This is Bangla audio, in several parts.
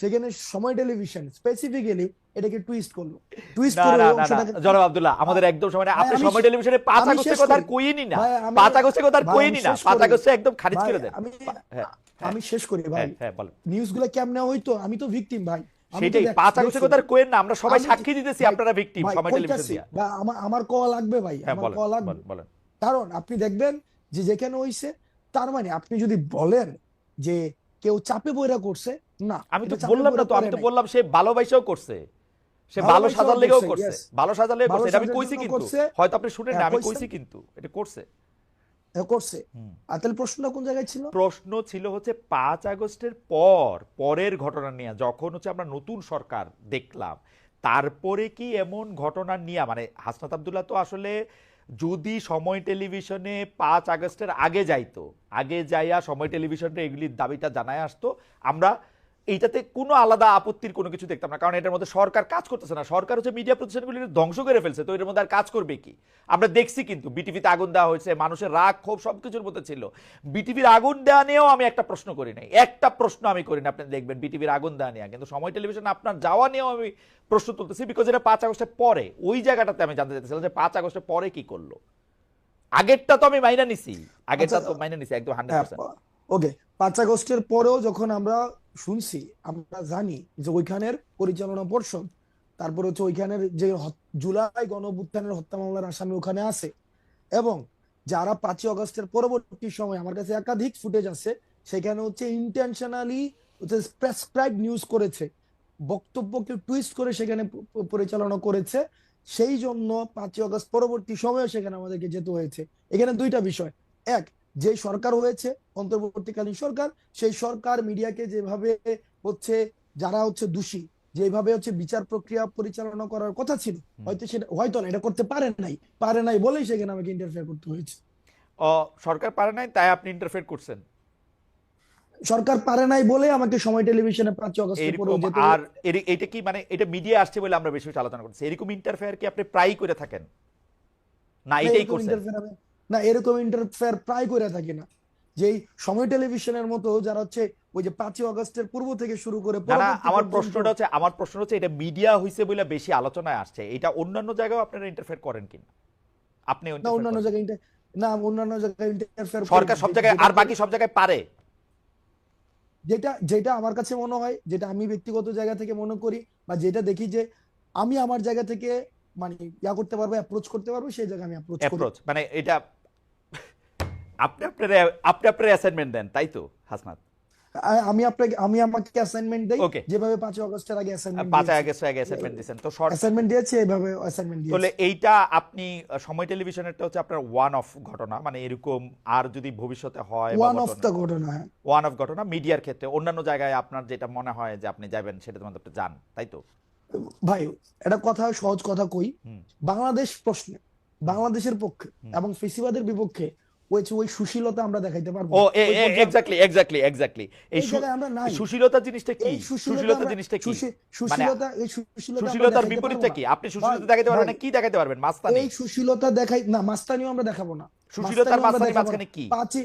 সেখানে সময় টেলিভিশন স্পেসিফিক্যালি এটাকে টুইস্ট করল। টুইস্ট করে জনাব আব্দুল্লাহ আমাদের একদম সময় না। আপনি সময় টেলিভিশনে পাঁচ আমি আগস্টের শেষ কথা আর। কইনি না। ভাই, আমি- পাঁচ আগস্টের কথা আর কইনি না। শেষ পাঁচ আগস্টে একদম খারিজ করে দেন। আমি হ্যাঁ আমি শেষ করি ভাই। হ্যাঁ হ্যাঁ বলেন। নিউজগুলো কেমনে হইতো? আমি তো ভিকটিম ভাই। সেটাই দেখ- পাঁচ আগস্টের দেখছি। কথা আর কোয়েন না। আমরা সবাই সাক্ষী দিতেছি আপনারা ভিকটিম সময় টেলিভিশন দিয়া। বা আমার আমার কল লাগবে ভাই। হ্যাঁ আমার কল লাগবে। বলেন কারণ আপনি দেখবেন যে যেখানে হইছে তার মানে আপনি যদি বলেন যে কেউ চাপে বইরা করছে না আমি তো বললাম না তো আমি তো বললাম সে ভালোবাসাও করছে। সে ভালো সাজার লেগেও করছে, ভালো সাজার লেগে করছে। এটা আমি কইছি কিন্তু। হয়তো আপনি শুনেন না হ্যাঁ, আমি কইছি। কিন্তু। এটা করছে। করছে। হুম। আর তাহলে প্রশ্নটা কোন জায়গায় ছিল? প্রশ্ন ছিল হচ্ছে পাঁচ আগস্টের পর পরের ঘটনা নিয়ে যখন হচ্ছে আমরা নতুন সরকার দেখলাম তারপরে কি এমন ঘটনা নিয়ে মানে হাসনাত আবদুল্লাহ তো আসলে যদি সময় টেলিভিশনে পাঁচ আগস্টের আগে যাইতো আগে যাইয়া সময় টেলিভিশনে এগুলির দাবিটা জানায় আসতো আমরা এইটাতে কোনো আলাদা আপত্তির কোনো কিছু দেখতাম না কারণ এটার মধ্যে সরকার কাজ করতেছে না। সরকার হচ্ছে মিডিয়া প্রতিষ্ঠানগুলি ধ্বংস করে ফেলছে তো এর মধ্যে আর কাজ করবে কি? আমরা দেখছি কিন্তু বিটিভিতে আগুন দেওয়া হয়েছে মানুষের রাগ ক্ষোভ সবকিছুর মধ্যে ছিল। বিটিভির আগুন দেওয়া নিয়েও আমি একটা প্রশ্ন করি নাই। একটা প্রশ্ন আমি করি না আপনি দেখবেন বিটিভির আগুন দেওয়া নিয়ে। কিন্তু সময় টেলিভিশন আপনার যাওয়া নিয়েও আমি প্রশ্ন তুলতেছি বিকজ এটা পাঁচ আগস্টের পরে ওই জায়গাটাতে আমি জানতে চাইছিলাম যে পাঁচ আগস্টের পরে কি করল। আগেরটা তো আমি মাইনা নিছি আগেরটা আচ্ছা, তো মাইনা নিছি একদম হান্ড্রেড হ্যাঁ, ওকে। পাঁচ আগস্টের পরেও যখন আমরা শুনছি, আমরা জানি যে ওইখানের পরিচালনা পর্ষদ, তারপর হচ্ছে ওইখানের যে জুলাই গণ অভ্যুত্থানের হত্যা মামলার আসামি ওখানে আছে। এবং যারা পাঁচই আগস্টের পরবর্তী সময় আমার কাছে একাধিক ফুটেজ আছে, সেখানে হচ্ছে ইন্টেনশনালি হচ্ছে প্রেসক্রাইব নিউজ করেছে। বক্তব্যকে টুইস্ট করে সেখানে পরিচালনা করেছে। সেই জন্য পাঁচই আগস্ট পরবর্তী সময়ে সেখানে আমাদেরকে যেতে হয়েছে। এখানে দুইটা বিষয়। এক যে সরকার হয়েছে অন্তর্বর্তীকালীন সরকার সেই সরকার মিডিয়াকে যেভাবে হচ্ছে যারা হচ্ছে দোষী যেভাবে হচ্ছে বিচার প্রক্রিয়া পরিচালনা করার কথা ছিল হয়তো সেটা হয়তো না এটা করতে পারে নাই। পারে নাই বলেই সেখানে আমাকে ইন্টারফেয়ার করতে হয়েছে। সরকার পারে নাই তাই আপনি ইন্টারফেয়ার করছেন? সরকার পারে নাই বলে আমাকে সময় টেলিভিশনে পাঁচই আগস্টের পরেও এরকম যেতে আর এটা কি মানে এটা মিডিয়া আসছে বলে আমরা বেশি আলোচনা করছি। এরকম ইন্টারফেয়ার কি আপনি প্রায় করে থাকেন? না এটাই করছেন? না এরকম ইন্টারফেয়ার প্রায় করে থাকি না। যেই সময় টেলিভিশনের মতো যারা হচ্ছে ওই যে পাঁচই আগস্টের পূর্ব থেকে শুরু করে আমার প্রশ্নটা হচ্ছে আমার প্রশ্ন হচ্ছে এটা মিডিয়া হইছে বলে বেশি আলোচনায় আসছে। এটা অন্যান্য জায়গায় আপনারা ইন্টারফেয়ার করেন কিনা? আপনি না অন্যান্য জায়গায় না অন্যান্য জায়গায় ইন্টারফেয়ার সরকার সব জায়গায় আর বাকি সব জায়গায় পারে। যেটা যেটা আমার কাছে মনে হয় যেটা আমি ব্যক্তিগত জায়গা থেকে মনে করি বা যেটা দেখি যে আমি আমার জায়গা থেকে মানে ইয়া করতে পারব অ্যাপ্রোচ করতে পারব সেই জায়গায় আমি অ্যাপ্রোচ মানে এটা আপনি আপনার আপনি আপনার অ্যাসাইনমেন্ট দেন তাই তো হাসনাত? আমি আপনাকে আমি আমাকে অ্যাসাইনমেন্ট দেই যেভাবে পাঁচই আগস্টের আগে অ্যাসাইনমেন্ট পাঁচ আগস্ট আগে অ্যাসাইনমেন্ট দিয়েছেন তো শর্ট অ্যাসাইনমেন্ট দিয়েছি এইভাবে অ্যাসাইনমেন্ট তাহলে এইটা আপনি সময় টেলিভিশনেরটা হচ্ছে আপনার ওয়ান অফ ঘটনা মানে এরকম আর যদি ভবিষ্যতে হয় ওয়ান অফ দ্য ঘটনা। হ্যাঁ। ওয়ান অফ ঘটনা মিডিয়ার ক্ষেত্রে অন্যান্য জায়গায় আপনার যেটা মনে হয় যে আপনি যাবেন সেটা মধ্যে আপনি যান তাই তো? ভাই এটা কথা সহজ কথা কই। বাংলাদেশ প্রশ্নে বাংলাদেশের পক্ষে এবং ফেসিবাদের বিপক্ষে ওই ওই সুশীলতা আমরা দেখাইতে পারব। ও এক্স্যাক্টলি এক্স্যাক্টলি এক্স্যাক্টলি এই আমরা নাই। সুশীলতা জিনিসটা কি? সুশীলতা জিনিসটা কি? মানে সুশীলতা এই সুশীলতা সুশীলতার দেখাইতে বিপরীতটা কি? আপনি সুশীলতা দেখাতে পারবেন না কি দেখাতে পারবেন? মাস্তানি। এই সুশীলতা দেখাই না মাস্তানিও আমরা দেখাবো না। সুশীলতার মাস্তানি মাঝখানে কি মাঝখানে কি?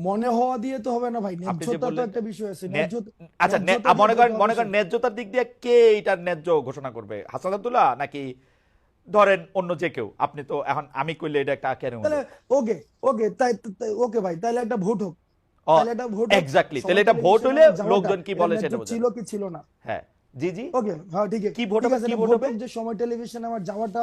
মনে হওয়া দিয়ে তো হবে না ভাই ন্যায্যতা তো একটা বিষয় আছে আচ্ছা নে- মনে করেন মনে করেন। ন্যায্যতার দিক দিয়ে কে এটার ন্যায্য ঘোষণা করবে? হাসান আব্দুল্লাহ নাকি ধরেন অন্য যে কেউ? আপনি তো এখন আমি কইলে এটা একটা কেন তাহলে ওকে ওকে তাই ওকে ভাই তাহলে একটা ভোট হোক। তাহলে একটা ভোট। এক্স্যাক্টলি তাহলে এটা ভোট হলে লোকজন কি এটা বলে সেটা ছিল কি ছিল না। হ্যাঁ জি জি। ওকে হ্যাঁ ঠিক আছে কি ভোট হবে, কি ভোট ভোট হবে? যে সময় টেলিভিশন আমার যাওয়াটা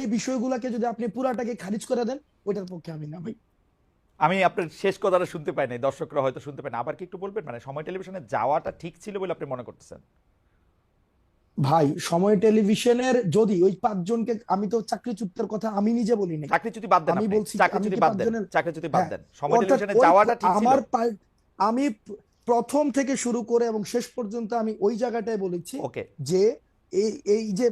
যে বিষয়গুলোকে যদি আপনি পুরাটাকে খারিজ করে দেন ওইটার পক্ষে আমি না ভাই। আমি আপনার শেষ কথাটা শুনতে পাই নাই দর্শকরা হয়তো শুনতে পায় না। আবার কি একটু বলবেন? মানে সময় টেলিভিশনে যাওয়াটা ঠিক ছিল বলে আপনি মনে করতেছেন? ভাই সময় টেলিভিশনের যদি ওই পাঁচজনকে আমি তো চাকরি চুক্তির কথা আমি নিজে বলি চাকরি যদি বাদ দেন আমি বলছি চাকরি কি বাদ দেন চাকরি যদি বাদ হ্যাঁ, দেন। সময় টেলিভিশনে যাওয়াটা ঠিক ছিল। আমার আমি প্রথম থেকে শুরু করে এবং শেষ পর্যন্ত আমি ওই জায়গাটায় বলেছি যে এই এই যে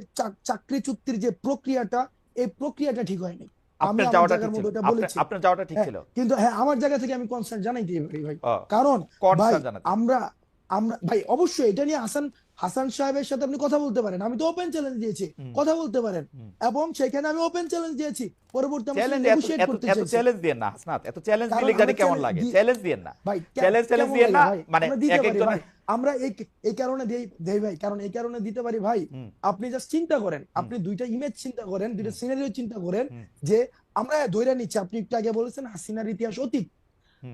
চাকরি চুক্তির যে প্রক্রিয়াটা এই প্রক্রিয়াটা ঠিক হয়নি। আমি আমার জায়গার ঠিক মধ্যে ওটা বলেছি। আপনার যাওয়াটা ঠিক হ্যাঁ, ছিল। কিন্তু হ্যাঁ আমার জায়গা থেকে আমি কনসার্ন জানাইতে পারি ভাই? কারণ ভাই আমরা আমরা ভাই অবশ্যই এটা নিয়ে হাসান হাসান সাহেবের সাথে আপনি কথা বলতে পারেন। আমি তো ওপেন চ্যালেঞ্জ দিয়েছি। কথা বলতে পারেন। এবং সেখানে আমি ওপেন চ্যালেঞ্জ দিয়েছি। পরবর্তী আমার চ্যালেঞ্জ সাথে এত negotiate এত করতে এত চ্যালেঞ্জ দিয়ে না হাসনাত। এত চ্যালেঞ্জ দিলে জানি আমরা কেমন লাগে। চ্যালেঞ্জ দিয়ে না। ভাই চ্যালেঞ্জ চ্যালেঞ্জ কেমন না মানে এক পারি আমরা এই এই কারণে দেই ভাই। কারণ এই কারণে দিতে পারি ভাই। আপনি জাস্ট চিন্তা করেন। আপনি দুইটা ইমেজ চিন্তা করেন দুইটা সিনারিও চিন্তা করেন যে আমরা ধৈর্য নিচ্ছি। আপনি একটু আগে বলেছেন হাসিনার ইতিহাস অতীত।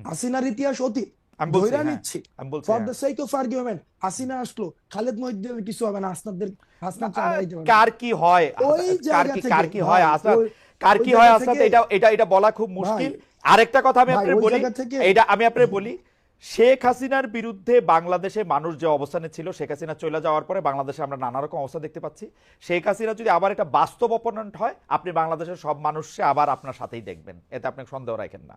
হাসিনার ইতিহাস অতীত। আমি বলছি ধৈর্য হ্যাঁ, নিচ্ছি। ফর হ্যাঁ। The sake of argument Hasina আসলো খালেদ মহিউদ্দিনের কিছু হবে না হাসনাদের হাসনাদ আহ, চালাইতে পারবে কার কি হয়? ওই জায়গা থেকে, কার কি হয়? আসনাদ কার কি হয় আসনাদ এটা এটা এটা বলা খুব মুশকিল। আরেকটা কথা আমি আপনাকে বলি এটা আমি আপনাকে বলি শেখ হাসিনার বিরুদ্ধে বাংলাদেশে মানুষ যে অবস্থানে ছিল শেখ হাসিনা চলে যাওয়ার পরে বাংলাদেশে আমরা নানা রকম অবস্থা দেখতে পাচ্ছি। শেখ হাসিনা যদি আবার একটা বাস্তব অপোনেন্ট হয় আপনি বাংলাদেশের সব মানুষকে আবার আপনার সাথেই দেখবেন। এতে আপনি সন্দেহ রাখেন না।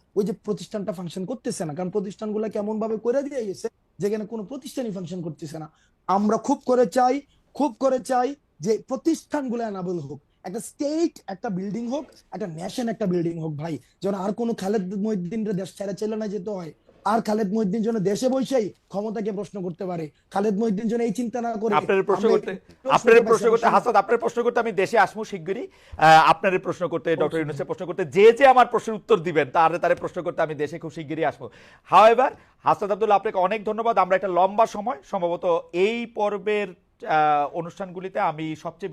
ওই যে প্রতিষ্ঠানটা ফাংশন করতেছে না। কারণ প্রতিষ্ঠানগুলো কেমন ভাবে করে দিয়ে গেছে, যেখানে কোনো প্রতিষ্ঠানই ফাংশন করতেছে না। আমরা খুব করে চাই, খুব করে চাই যে প্রতিষ্ঠানগুলো অ্যানাবল হোক। একটা স্টেট একটা বিল্ডিং হোক, একটা ন্যাশন একটা বিল্ডিং হোক ভাই। যেন আর কোনো খালেদ মহিদ্দিন দেশ ছেড়ে চলে না যেতে হয়। আর খালেদ মহিদ্দিন যেন দেশে বসেই ক্ষমতাকে প্রশ্ন করতে পারে। খালেদ মহিদ্দিন যেন এই চিন্তা না করে আপনার প্রশ্ন করতে আপনার প্রশ্ন করতে হাসাদ আপনার প্রশ্ন করতে আমি দেশে আসব শিগগিরই। আপনার প্রশ্ন করতে ডক্টর ইউনুসের প্রশ্ন করতে যে যে আমার প্রশ্নের উত্তর দিবেন তারে তারে প্রশ্ন করতে আমি দেশে খুব শিগগিরই আসব। হাওয়েভার হাসাদ আব্দুল্লাহ আপনাকে অনেক ধন্যবাদ। আমরা একটা লম্বা সময় সম্ভবত এই পর্বের আহ, অনুষ্ঠানগুলিতে আমি সবচেয়ে